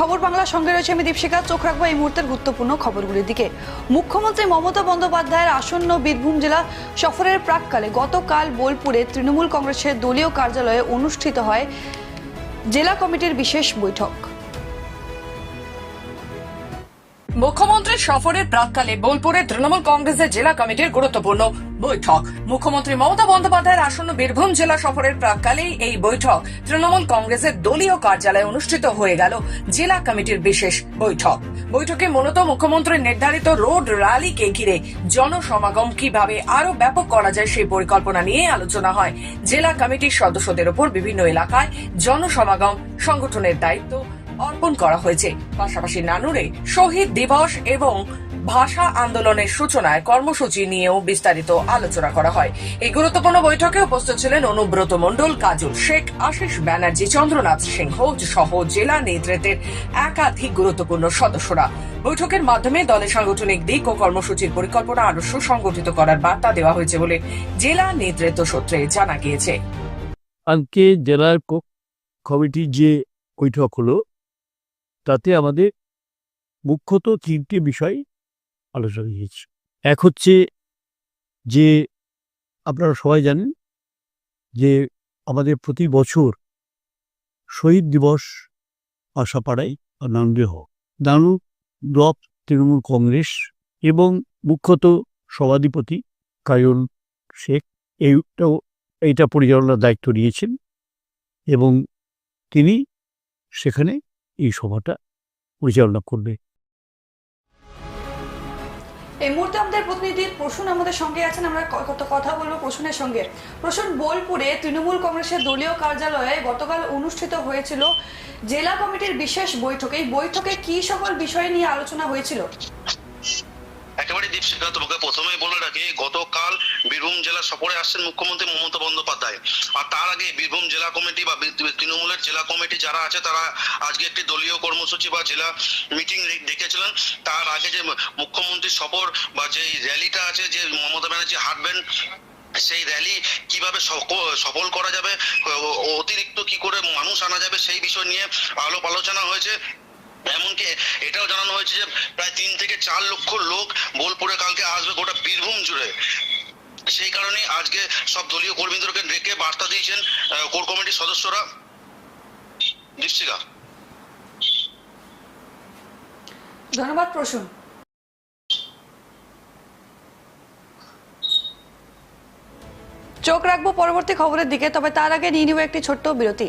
খবর বাংলা সঙ্গে রয়েছে আমি দীপশিকা চোখ রাখব এই মুহূর্তের গুরুত্বপূর্ণ খবরগুলির দিকে। মুখ্যমন্ত্রী মমতা বন্দ্যোপাধ্যায়ের আসন্ন বীরভূম জেলা সফরের প্রাককালে গতকাল বোলপুরে তৃণমূল কংগ্রেসের দলীয় কার্যালয়ে অনুষ্ঠিত হয় জেলা কমিটির বিশেষ বৈঠক। মুখ্যমন্ত্রী সফরের প্রাককালে বোলপুরে তৃণমূল কংগ্রেসের জেলা কমিটির গুরুত্বপূর্ণ বৈঠক। মুখ্যমন্ত্রী মমতা বন্দ্যোপাধ্যায়ের আসন্ন বীরভূম জেলা সফরের প্রাককালেই এই বৈঠক তৃণমূল কংগ্রেসের দলীয় কার্যালয়ে অনুষ্ঠিত হয়ে গেল জেলা কমিটির বিশেষ বৈঠক। বৈঠকে মূলত মুখ্যমন্ত্রীর নির্ধারিত রোড র্যালিকে ঘিরে জনসমাগম কীভাবে আরও ব্যাপক করা যায় সেই পরিকল্পনা নিয়ে আলোচনা হয়। জেলা কমিটির সদস্যদের উপর বিভিন্ন এলাকায় জনসমাগম সংগঠনের দায়িত্ব অর্পণ করা হয়েছে। পাশাপাশি নানুরে শহীদ দিবস এবং ভাষা আন্দোলনের সূচনায় কর্মসূচি নিয়েও বিস্তারিত আলোচনা করা হয়। এই গুরুত্বপূর্ণ বৈঠকে উপস্থিত ছিলেন অনুব্রত মণ্ডল, কাজল শেখ, আশিস ব্যানার্জি, চন্দ্রনাথ সিংহ সহ জেলা নেতৃত্বের একাধিক গুরুত্বপূর্ণ সদস্যরা। বৈঠকের মাধ্যমে দলের সাংগঠনিক দিক ও কর্মসূচির পরিকল্পনা আরও সুসংগঠিত করার বার্তা দেওয়া হয়েছে বলে জেলা নেতৃত্ব সূত্রে জানা গিয়েছে। আজকে জেলার কো- কমিটির যে বৈঠক হলো তাতে আমাদের মুখ্যত তিনটি বিষয় আলোচনা হয়েছে। এক হচ্ছে যে, আপনারা সবাই জানেন যে, আমাদের প্রতি বছর শহীদ দিবস আশাপাড়ায় নানুরে হোক নানু ব্লক তৃণমূল কংগ্রেস এবং মুখ্যত সভাধিপতি কায়ন শেখ এইটাও এইটা পরিচালনার দায়িত্ব নিয়েছেন এবং তিনি সেখানে এই সভাটা পরিচালনা করবে। এই মুহূর্তে আমাদের প্রতিনিধি প্রসূন আমাদের সঙ্গে আছেন, আমরা কত কথা বলব প্রসূনের সঙ্গে। প্রসূন, বোলপুরে তৃণমূল কংগ্রেসের দলীয় কার্যালয়ে গতকাল অনুষ্ঠিত হয়েছিল জেলা কমিটির বিশেষ বৈঠকে। এই বৈঠকে কি সকল বিষয় নিয়ে আলোচনা হয়েছিল? একেবারে দীপশিখা, তোমাকে প্রথমেই বলে রাখি, গতকাল বীরভূম জেলা সফরে আসছেন মুখ্যমন্ত্রী মমতা বন্দ্যোপাধ্যায়। আর তার আগে বীরভূম জেলা কমিটি বা তৃণমূলের জেলা কমিটি যারা আছে, তারা আজকে একটি দলীয় কর্মসূচি বা জেলা মিটিং ডেকেছিলেন। তার আগে যে মুখ্যমন্ত্রী সফর বা যে র্যালিটা আছে, যে মমতা ব্যানার্জি হাঁটবেন, সেই র্যালি কীভাবে সফল করা যাবে অতিরিক্ত কি করে মানুষ আনা যাবে, সেই বিষয় নিয়ে আলোপ আলোচনা হয়েছে। এমনকি এটাও জানানো হয়েছে যে প্রায় তিন থেকে চার লক্ষ লোক বোলপুরে কালকে আসবে গোটা বীরভূম জুড়ে। সেই কারণে আজকে সব দলীয় কর্মীদেরকে ডেকে বার্তা দিয়েছেন কোর কমিটির সদস্যরা। দৃষ্টিকা। ধন্যবাদ প্রসূন। চোখ রাখব পরবর্তী খবরের দিকে, তবে তার আগে নিয়ে নিব একটি ছোট্ট বিরতি।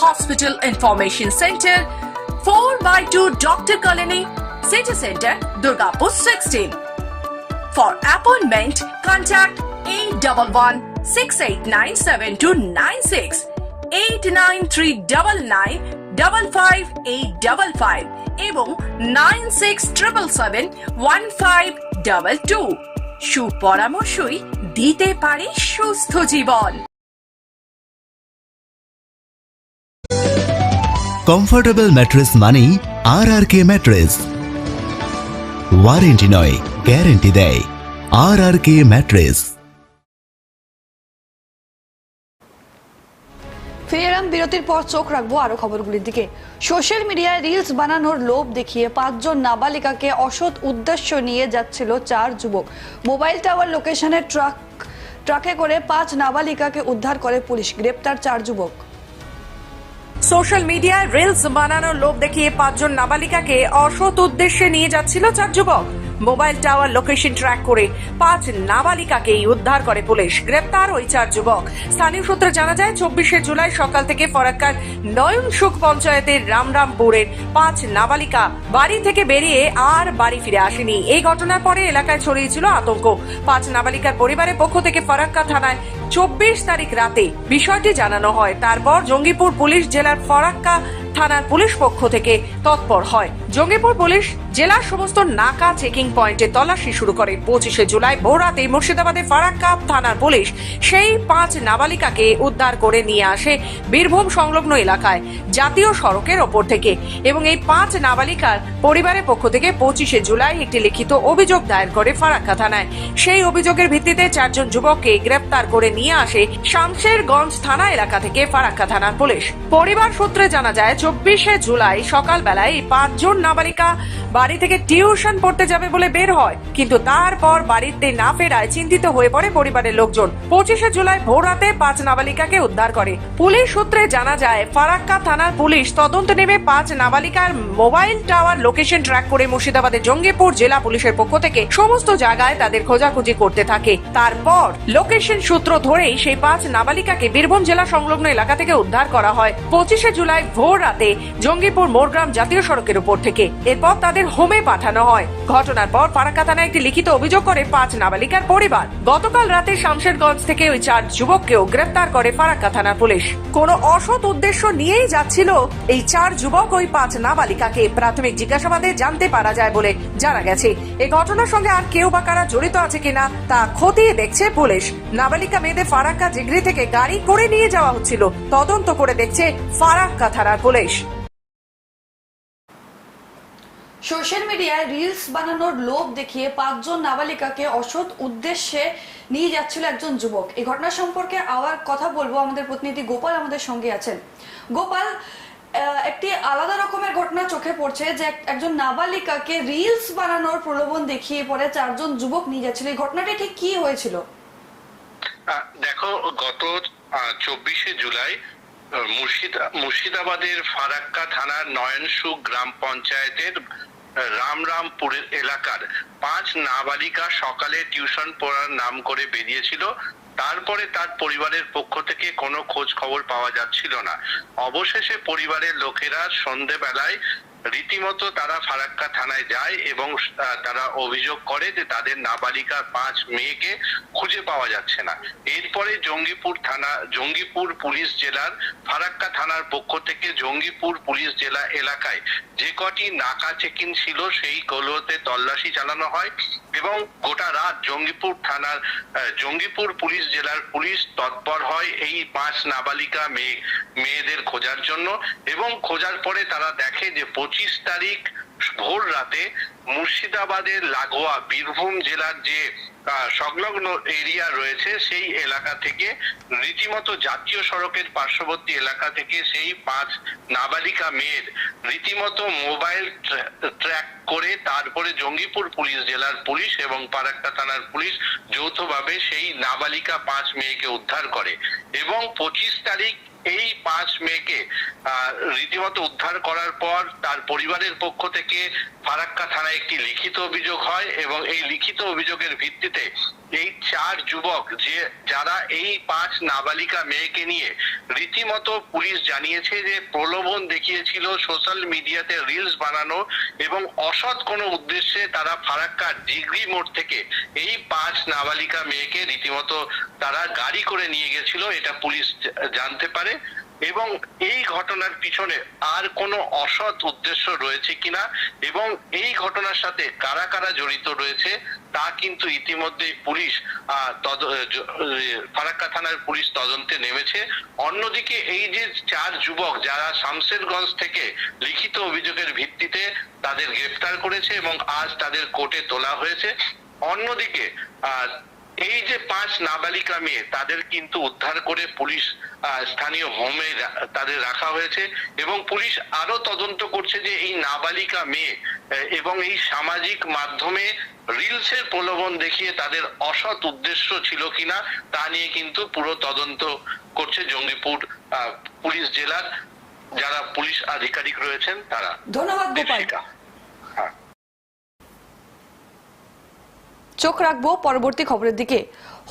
hospital information centre four by two doctor colony city centre Durgapur sixteen For appointment, contact 811 689 89399 55855 এবং 9677 1522 সুপরামর্শই দিতে পারে সুস্থ জীবন কমফোর্টেবল ম্যাট্রেস মানেই R R K mattress warranty নয় গ্যারেন্টি দেয়। আর আর কে ম্যাট্রেস ফিরে এলাম বিরতির পর চোখ রাখব আরও খবরগুলির দিকে। সোশ্যাল মিডিয়ায় রিলস বানানোর লোভ দেখিয়ে পাঁচজন নাবালিকাকে অসৎ উদ্দেশ্য নিয়ে যাচ্ছিল চার যুবক। মোবাইল টাওয়ার লোকেশনের ট্রাক ট্রাকে করে পাঁচ নাবালিকাকে উদ্ধার করে পুলিশ। গ্রেপ্তার চার যুবক। সোশ্যাল মিডিয়ায় রিলস বানানোর লোভ দেখিয়ে পাঁচজন নাবালিকাকে অসৎ উদ্দেশ্যে নিয়ে যাচ্ছিল চার যুবক। মোবাইল টাওয়ার লোকেশন ট্র্যাক করে পাঁচ নাবালিকাকেই উদ্ধার করে পুলিশ। গ্রেপ্তার ওই চার যুবক। স্থানীয় সূত্রে জানা যায়, চব্বিশে জুলাই সকাল থেকে ফরাক্কার নয়ন সুখ পঞ্চায়েতের রামরামপুরের পাঁচ নাবালিকা বাড়ি থেকে বেরিয়ে আর বাড়ি ফিরে আসেনি। এই ঘটনার পরে এলাকায় ছড়িয়েছিল আতঙ্ক। পাঁচ নাবালিকার পরিবারের পক্ষ থেকে ফরাক্কা থানায় চব্বিশ তারিখ রাতে বিষয়টি জানানো হয়। তারপর জঙ্গিপুর পুলিশ জেলার ফরাক্কা থানার পুলিশ পক্ষ থেকে তৎপর হয়। জঙ্গিপুর পুলিশ জেলার সমস্ত নাকা চেকিং পয়েন্টে তল্লাশি শুরু করে। পঁচিশে জুলাই ভোরাতে মুর্শিদাবাদে ফারাক্কা থানার পুলিশ সেই পাঁচ নাবালিকাকে উদ্ধার করে নিয়ে আসে বীরভূম সংলগ্ন এলাকায়, জাতীয় সড়কের ওপর থেকে। এবং এই পাঁচ নাবালিকার পরিবারের পক্ষ থেকে পঁচিশে জুলাই একটি লিখিত অভিযোগ দায়ের করে ফারাক্কা থানায়। সেই অভিযোগের ভিত্তিতে চারজন যুবককে গ্রেপ্তার করে নিয়ে আসে শামশেরগঞ্জ থানা এলাকা থেকে ফারাক্কা থানার পুলিশ। পরিবার সূত্রে জানা যায়, চব্বিশে জুলাই সকালবেলায় এই পাঁচজন নাবালিকা বাড়ি থেকে টিউশন পড়তে যাবে বলে বের হয়। কিন্তু তারপর বাড়িতে না ফেরায় চিন্তিত হয়ে পড়ে পরিবারের লোকজন। পঁচিশে জুলাই ভোর রাতে পাঁচ নাবালিকাকে উদ্ধার করে। পুলিশ সূত্রে জানা যায়, ফারাক্কা থানার পুলিশ তদন্ত নেমে পাঁচ নাবালিকার মোবাইল টাওয়ার লোকেশন ট্র্যাক করে মুর্শিদাবাদের জঙ্গিপুর জেলা পুলিশের পক্ষ থেকে সমস্ত জায়গায় তাদের খোঁজাখুঁজি করতে থাকে। তারপর লোকেশন সূত্র ধরেই সেই পাঁচ নাবালিকাকে বীরভূম জেলা সংলগ্ন এলাকা থেকে উদ্ধার করা হয়। পঁচিশে জুলাই ভোর রাতে জঙ্গিপুর মোরগ্রাম জাতীয় সড়কের উপর থেকে। এরপর তাদের হোমে পাঠানো হয়। ঘটনার পর ফারাক্কা থানায় একটি লিখিত অভিযোগ করে পাঁচ নাবালিকার পরিবার। গতকাল রাতে শামশেরগঞ্জ থেকে ওই চার যুবককেও গ্রেফতার করে ফারাক্কা থানার পুলিশ। কোনো অসৎ উদ্দেশ্য নিয়েই যাচ্ছিল এই চার যুবক ওই পাঁচ নাবালিকাকে। প্রাথমিক জিজ্ঞাসাবাদে জানতে পারা যায় বলে জানা গেছে। এই ঘটনার সঙ্গে আর কেউ বা কারা জড়িত আছে কিনা তা খতিয়ে দেখছে পুলিশ। নাবালিকা মেয়েদের ফারাক্কা জিগরি থেকে গাড়ি করে নিয়ে যাওয়া হচ্ছিল। তদন্ত করে দেখছে ফারাক্কা থানার পুলিশ। সোশ্যাল মিডিয়ায় রিলস বানানোর লোভ দেখিয়ে পাঁচজন নাবালিকাকে অসৎ উদ্দেশ্যে নিয়ে যাচ্ছিল একজন যুবক। এই ঘটনা সম্পর্কে আবার কথা বলব। আমাদের প্রতিনিধি গোপাল আমাদের সঙ্গে আছেন। গোপাল একটি আলাদা রকমের ঘটনা চোখে পড়ছে যে একজন নাবালিকাকে রিলস বানানোর প্রলোভন দেখিয়ে পরে চারজন যুবক নিয়ে যাচ্ছিল। এই ঘটনাটি ঠিক কি হয়েছিল? দেখো, গত চব্বিশে জুলাই মুর্শিদা মুর্শিদাবাদের ফারাক্কা থানার নয়নসুখ গ্রাম পঞ্চায়েতের রামরামপুরের এলাকার পাঁচ নাবালিকা সকালে টিউশন পড়ার নাম করে বেরিয়েছিল। তারপরে তার পরিবারের পক্ষ থেকে কোনো খোঁজ খবর পাওয়া যাচ্ছিল না। অবশেষে পরিবারের লোকেরা সন্ধেবেলায় রীতিমতো তারা ফারাক্কা থানায় যায় এবং তারা অভিযোগ করে যে তাদের নাবালিকা পাঁচ মেয়েকে খুঁজে পাওয়া যাচ্ছে না। এরপরে জঙ্গিপুর থানা, জঙ্গিপুর পুলিশ জেলার, ফারাক্কা থানার পক্ষ থেকে জঙ্গিপুর পুলিশ জেলা এলাকায় যে কটি নাকা চেকিং ছিল সেইগুলোতে তল্লাশি চালানো হয়। এবং গোটা রাত জঙ্গিপুর থানার জঙ্গিপুর পুলিশ জেলার পুলিশ তৎপর হয় এই পাঁচ নাবালিকা মেয়ে, মেয়েদের খোঁজার জন্য এবং খোঁজার পরে তারা দেখে যে পঁচিশ তারিখ ভোর রাতে মুর্শিদাবাদের লাগোয়া বীরভূম জেলার যে সংলগ্ন এরিয়া রয়েছে, সেই এলাকা থেকে রীতিমতো জাতীয় সড়কের পার্শ্ববর্তী এলাকা থেকে সেই পাঁচ নাবালিকা মেয়ের রীতিমতো মোবাইল ট্র্যাক করে তারপরে জঙ্গিপুর পুলিশ জেলার পুলিশ এবং পারাক্কা থানার পুলিশ যৌথভাবে সেই নাবালিকা পাঁচ মেয়েকে উদ্ধার করে এবং পঁচিশ তারিখ এই পাঁচ মেয়েকে রীতিমতো উদ্ধার করার পর তার পরিবারের পক্ষ থেকে ফারাক্কা থানায় একটি লিখিত অভিযোগ হয় এবং এই লিখিত অভিযোগের ভিত্তিতে এই চার যুবক যে যারা এই পাঁচ নাবালিকা মেয়েকে নিয়ে রীতিমতো পুলিশ জানিয়েছে যে প্রলোভন দেখিয়েছিল সোশ্যাল মিডিয়াতে রিলস বানানো এবং অসৎ কোনো উদ্দেশ্যে তারা ফারাক্কার ডিগ্রি মোড় থেকে এই পাঁচ নাবালিকা মেয়েকে রীতিমতো তারা গাড়ি করে নিয়ে গেছিল। এটা পুলিশ জানতে পারে। এবং এই ঘটনার পিছনে আর কোনো অসৎ উদ্দেশ্য রয়েছে কিনা এবং এই ঘটনার সাথে কারা কারা জড়িত রয়েছে, তা কিন্তু ইতিমধ্যে পুলিশ ফারাক্কা থানার পুলিশ তদন্তে নেমেছে। অন্যদিকে এই যে চার যুবক যারা শামশেরগঞ্জ থেকে লিখিত অভিযোগের ভিত্তিতে তাদের গ্রেফতার করেছে এবং আজ তাদের কোর্টে তোলা হয়েছে। অন্যদিকে এই যে পাঁচ নাবালিকা মেয়ে তাদের কিন্তু উদ্ধার করে পুলিশ স্থানীয় হোমে তাদের রাখা হয়েছে এবং পুলিশ আরও তদন্ত করছে যে এই নাবালিকা মেয়ে এবং এই সামাজিক মাধ্যমে রিলসের প্রলোভন দেখিয়ে তাদের অসৎ উদ্দেশ্য ছিল কিনা তা নিয়ে কিন্তু পুরো তদন্ত করছে জঙ্গিপুর আহ, পুলিশ জেলার যারা পুলিশ আধিকারিক রয়েছেন তারা। ধন্যবাদ গোপাল দীপশিকা হ্যাঁ চোখ রাখব পরবর্তী খবরের দিকে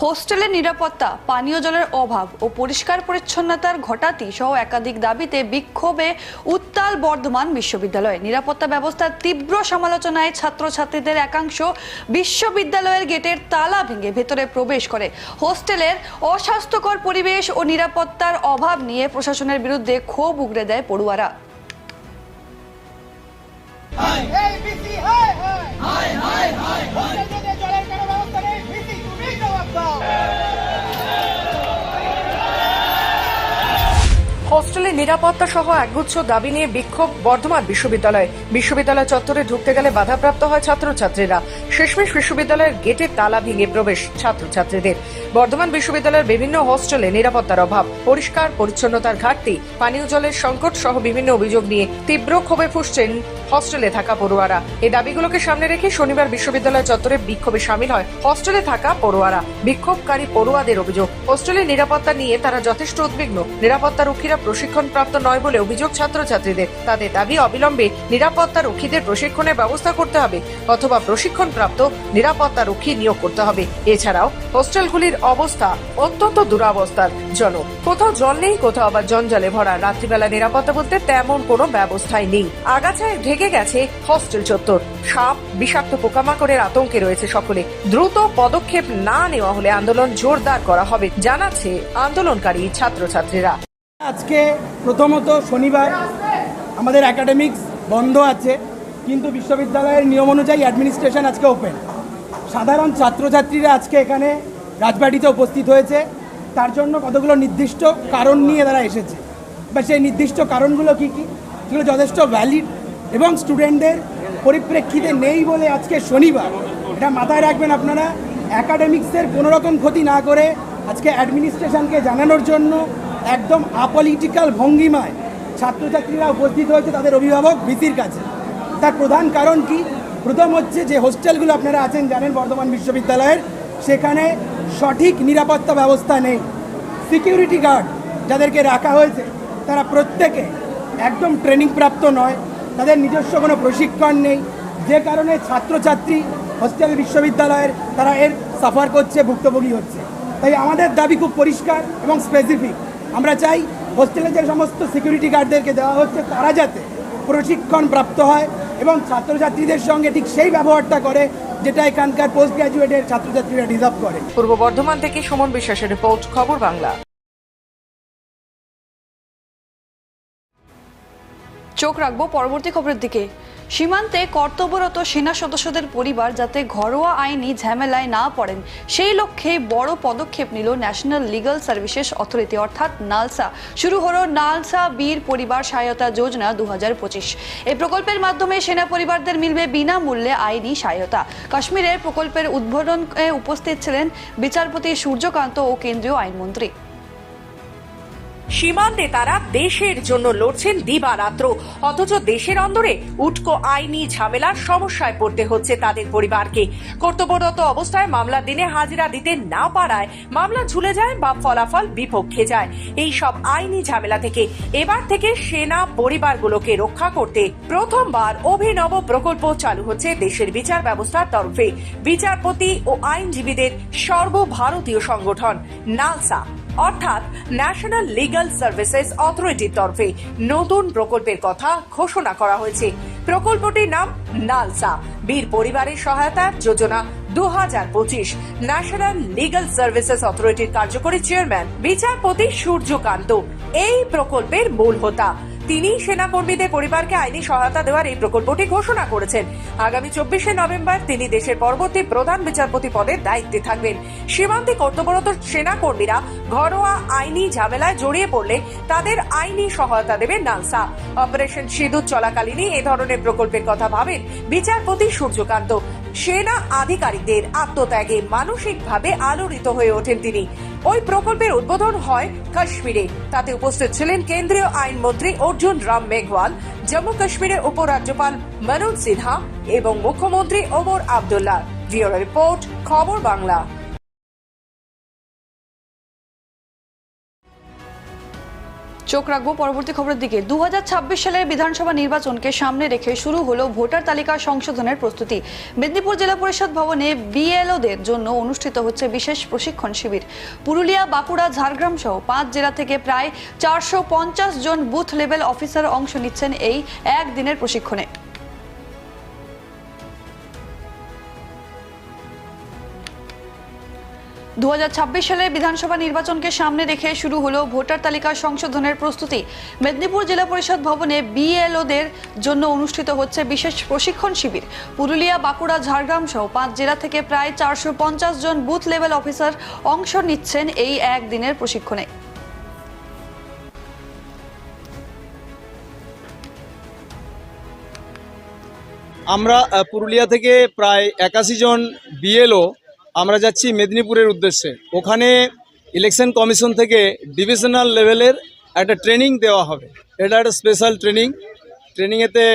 হোস্টেলের নিরাপত্তা পানীয় জলের অভাব ও পরিষ্কার পরিচ্ছন্নতার ঘটাতি সহ একাধিক দাবিতে বিক্ষোভে উত্তাল বর্ধমান বিশ্ববিদ্যালয় নিরাপত্তা ব্যবস্থার তীব্র সমালোচনায় ছাত্রছাত্রীদের একাংশ বিশ্ববিদ্যালয়ের গেটের তালা ভেঙে ভেতরে প্রবেশ করে হোস্টেলের অস্বাস্থ্যকর পরিবেশ ও নিরাপত্তার অভাব নিয়ে প্রশাসনের বিরুদ্ধে ক্ষোভ উগরে দেয় পড়ুয়ারা হায় হায় হায় হায় হায় হোস্টেলে নিরাপত্তা সহ একগুচ্ছ দাবি নিয়ে বিক্ষোভ বর্ধমান বিশ্ববিদ্যালয়ে। বিশ্ববিদ্যালয় চত্বরে ঢুকতে গেলে বাধাপ্রাপ্ত হয় ছাত্রছাত্রীরা। শেষমেশ বিশ্ববিদ্যালয়ের গেটের তালা ভেঙে প্রবেশ ছাত্রছাত্রীদের। বর্ধমান বিশ্ববিদ্যালয়ের বিভিন্ন হোস্টেলে নিরাপত্তার অভাব, পরিষ্কার পরিচ্ছন্নতার ঘাটতি, পানীয় জলের সংকট সহ বিভিন্ন অভিযোগ নিয়ে তীব্র ক্ষোভে ফুসছেন হস্টেলে থাকা পড়ুয়ারা। এই দাবিগুলোকে সামনে রেখে শনিবার বিশ্ববিদ্যালয় চত্বরে বিক্ষোভে সামিল হয় হস্টেলে থাকা পড়ুয়ারা। বিক্ষোভকারী পড়ুয়াদের অভিযোগ, হোস্টেলের নিরাপত্তা নিয়ে তারা যথেষ্ট উদ্বিগ্ন। নিরাপত্তা রক্ষীরা প্রশিক্ষণ প্রাপ্ত নয় বলে অভিযোগ ছাত্রছাত্রীদের। তাদের দাবি অবিলম্বে নিরাপত্তা রক্ষীদের প্রশিক্ষণের ব্যবস্থা করতে হবে অথবা প্রশিক্ষণপ্রাপ্ত নিরাপত্তা রক্ষী নিয়োগ করতে হবে। এছাড়াও হোস্টেলগুলির অবস্থা অত্যন্ত দুরাবস্থার। জনক কোথাও জল নেই, কোথাও আবার জঞ্জালে ভরা। রাত্রিবেলা নিরাপত্তা বলতে তেমন কোনো ব্যবস্থাই নেই। আগাছায় ঢেকে গেছে হস্টেল চত্বর। সাপ, বিষাক্ত পোকামাকড়ের আতঙ্কে রয়েছে সকলে। দ্রুত পদক্ষেপ না নেওয়া হলে আন্দোলন জোরদার করা হবে, জানাচ্ছে আন্দোলনকারী ছাত্রছাত্রীরা। আজকে প্রথমত শনিবার আমাদের একাডেমিক্স বন্ধ আছে, কিন্তু বিশ্ববিদ্যালয়ের নিয়ম অনুযায়ী অ্যাডমিনিস্ট্রেশন আজকে ওপেন সাধারণ ছাত্রছাত্রীরা আজকে এখানে রাজবাড়িতে উপস্থিত হয়েছে। তার জন্য কতগুলো নির্দিষ্ট কারণ নিয়ে তারা এসেছে। বা সেই নির্দিষ্ট কারণগুলো কী কী? সেগুলো যথেষ্ট ভ্যালিড এবং স্টুডেন্টদের পরিপ্রেক্ষিতে নেই বলে আজকে শনিবার। এটা মাথায় রাখবেন আপনারা অ্যাকাডেমিক্সের কোনোরকম ক্ষতি না করে আজকে অ্যাডমিনিস্ট্রেশনকে জানানোর জন্য একদম আপলিটিক্যাল ভঙ্গিমায় ছাত্রছাত্রীরা উপস্থিত হয়েছে তাদের অভিভাবক ভিসির কাছে। তার প্রধান কারণ কি? প্রথম হচ্ছে যে হোস্টেলগুলো আপনারা আছেন, জানেন বর্ধমান বিশ্ববিদ্যালয়ের, সেখানে সঠিক নিরাপত্তা ব্যবস্থা নেই। সিকিউরিটি গার্ড যাদেরকে রাখা হয়েছে, তারা প্রত্যেকে একদম ট্রেনিং প্রাপ্ত নয়। তাদের নিজস্ব কোনো প্রশিক্ষণ নেই। যে কারণে ছাত্রছাত্রী হোস্টেল বিশ্ববিদ্যালয়ের, তারা এর সাফার করছে, ভুক্তভোগী হচ্ছে। তাই আমাদের দাবি খুব পরিষ্কার এবং স্পেসিফিক আমরা চাই হোস্টেলে যে সমস্ত সিকিউরিটি গার্ডদেরকে দেওয়া হচ্ছে তারা যাতে প্রশিক্ষণ প্রাপ্ত হয় এবং ছাত্রছাত্রীদের সঙ্গে ঠিক সেই ব্যবহারটা করে যেটা এখানকার পোস্ট গ্র্যাজুয়েটের ছাত্রছাত্রীরা ডিজার্ভ করে। পূর্ব বর্ধমান থেকে সুমন বিশ্বাসের রিপোর্ট খবর বাংলা। চোখ রাখব পরবর্তী খবরের দিকে। সীমান্তে কর্তব্যরত সেনা সদস্যদের পরিবার যাতে ঘরোয়া আইনি ঝামেলায় না পড়েন, সেই লক্ষ্যে বড় পদক্ষেপ নিল ন্যাশনাল লিগাল সার্ভিসেস অথরিটি অর্থাৎ নালসা। শুরু হলো নালসা বীর পরিবার সহায়তা যোজনা দু হাজার পঁচিশ। এই প্রকল্পের মাধ্যমে সেনা পরিবারদের মিলবে বিনামূল্যে আইনি সহায়তা। কাশ্মীরের প্রকল্পের উদ্বোধনে উপস্থিত ছিলেন বিচারপতি সূর্যকান্ত ও কেন্দ্রীয় আইনমন্ত্রী। সীমান্তে তারা দেশের জন্য লড়ছেন দিবারাত্র। অথচ দেশের অন্দরে উটকো আইনি ঝামেলার সমস্যায় পড়তে হচ্ছে তাদের পরিবারকে। কর্তব্যরত অবস্থায় মামলার দিনে হাজিরা দিতে না পারায় মামলা ঝুলে যায় বা ফলাফল বিপক্ষে যায়। এই সব আইনি ঝামেলা থেকে এবার থেকে সেনা পরিবারগুলোকে রক্ষা করতে প্রথমবার অভিনব প্রকল্প চালু হচ্ছে দেশের বিচার ব্যবস্থার তরফে। বিচারপতি ও আইনজীবীদের সর্বভারতীয় সংগঠন, নালসা। অর্থাৎ ন্যাশনাল লিগাল সার্ভিসেস অথরিটির তরফে নতুন প্রকল্পের কথা ঘোষণা করা হয়েছে। প্রকল্পটির নাম নালসা। বীর পরিবারের সহায়তা যোজনা দু হাজার পঁচিশ। ন্যাশনাল লিগাল সার্ভিসেস অথরিটির কার্যকরী চেয়ারম্যান বিচারপতি সূর্যকান্ত। এই প্রকল্পের মূল হোতা। তিনি সেনাকর্মীদের পরিবারকে আইনি সহায়তা দেওয়ার এই প্রকল্পটি ঘোষণা করেছেন। আগামী চব্বিশে নভেম্বর তিনি দেশের পরবর্তী প্রধান বিচারপতি পদের দায়িত্বে থাকবেন। সীমান্তে কর্তব্যরত সেনাকর্মীরা ঘরোয়া আইনি ঝামেলায় জড়িয়ে পড়লে তাদের আইনি সহায়তা দেবে নালসা। অপারেশন সিঁদুর চলাকালীনই এ ধরনের প্রকল্পের কথা ভাবেন বিচারপতি সূর্যকান্ত। সেনা আধিকারিকদের আত্মত্যাগে মানসিকভাবে আলোড়িত হয়ে ওঠেন তিনি। ওই প্রকল্পের উদ্বোধন হয় কাশ্মীরে। তাতে উপস্থিত ছিলেন কেন্দ্রীয় আইনমন্ত্রী অর্জুন রাম মেঘওয়াল, জম্মু কাশ্মীরের উপরাজ্যপাল মনোজ সিনহা এবং মুখ্যমন্ত্রী ওমর আবদুল্লাহ। রিপোর্ট, খবর বাংলা। চোখ রাখব পরবর্তী খবরের দিকে। দু হাজার ছাব্বিশ সালের বিধানসভা নির্বাচনকে সামনে রেখে শুরু হলো ভোটার তালিকা সংশোধনের প্রস্তুতি। মেদিনীপুর জেলা পরিষদ ভবনে বিএলওদের জন্য অনুষ্ঠিত হচ্ছে বিশেষ প্রশিক্ষণ শিবির। পুরুলিয়া, বাঁকুড়া, ঝাড়গ্রাম সহ পাঁচ জেলা থেকে প্রায় চারশো পঞ্চাশ জন বুথ লেভেল অফিসার অংশ নিচ্ছেন এই একদিনের প্রশিক্ষণে। দু সালে বিধানসভা নির্বাচনকে সামনে রেখে শুরু হলো ভোটার তালিকা সংশোধনের প্রস্তুতি। মেদিনীপুর জেলা পরিষদ ভবনে বিএলওদের জন্য অনুষ্ঠিত হচ্ছে বিশেষ প্রশিক্ষণ শিবির। পুরুলিয়া, বাঁকুড়া, ঝাড়গ্রাম সহ পাঁচ জেলা থেকে প্রায় চারশো পঞ্চাশ জন বুথ লেভেল অফিসার অংশ নিচ্ছেন এই একদিনের প্রশিক্ষণে। আমরা পুরুলিয়া থেকে প্রায় একাশি জন বিএলও আমরা যাচ্ছি মেদিনীপুরের উদ্দেশ্যে। ওখানে ইলেকশন কমিশন থেকে ডিভিশনাল লেভেলের একটা ট্রেনিং দেওয়া হবে। এটা একটা স্পেশাল ট্রেনিং ট্রেনিংয়েতে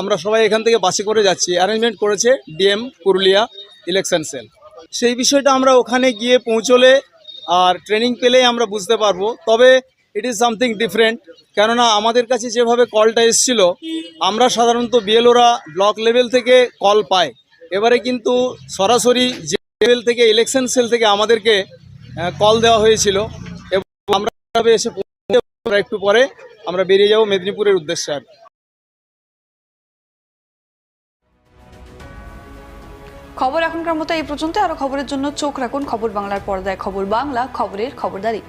আমরা সবাই এখান থেকে বাসে করে যাচ্ছি। অ্যারেঞ্জমেন্ট করেছে ডিএম পুরুলিয়া ইলেকশন সেল সেই বিষয়টা আমরা ওখানে গিয়ে পৌঁছলে আর ট্রেনিং পেলেই আমরা বুঝতে পারব। তবে ইট ইজ সামথিং ডিফারেন্ট কেননা আমাদের কাছে যেভাবে কলটা এসেছিল, আমরা সাধারণত বিএলওরা ব্লক লেভেল থেকে কল পাই এবারে কিন্তু সরাসরি যে লেভেল থেকে ইলেকশন সেল থেকে আমাদেরকে কল দেওয়া হয়েছিল। এবং আমরা এসে একটু পরে আমরা বেরিয়ে যাব মেদিনীপুরের উদ্দেশ্যে আর খবর এখনকার মতো এই পর্যন্ত, আরও খবরের জন্য চোখ রাখুন খবর বাংলার পর্দায় খবর বাংলা, খবরের খবরদারি।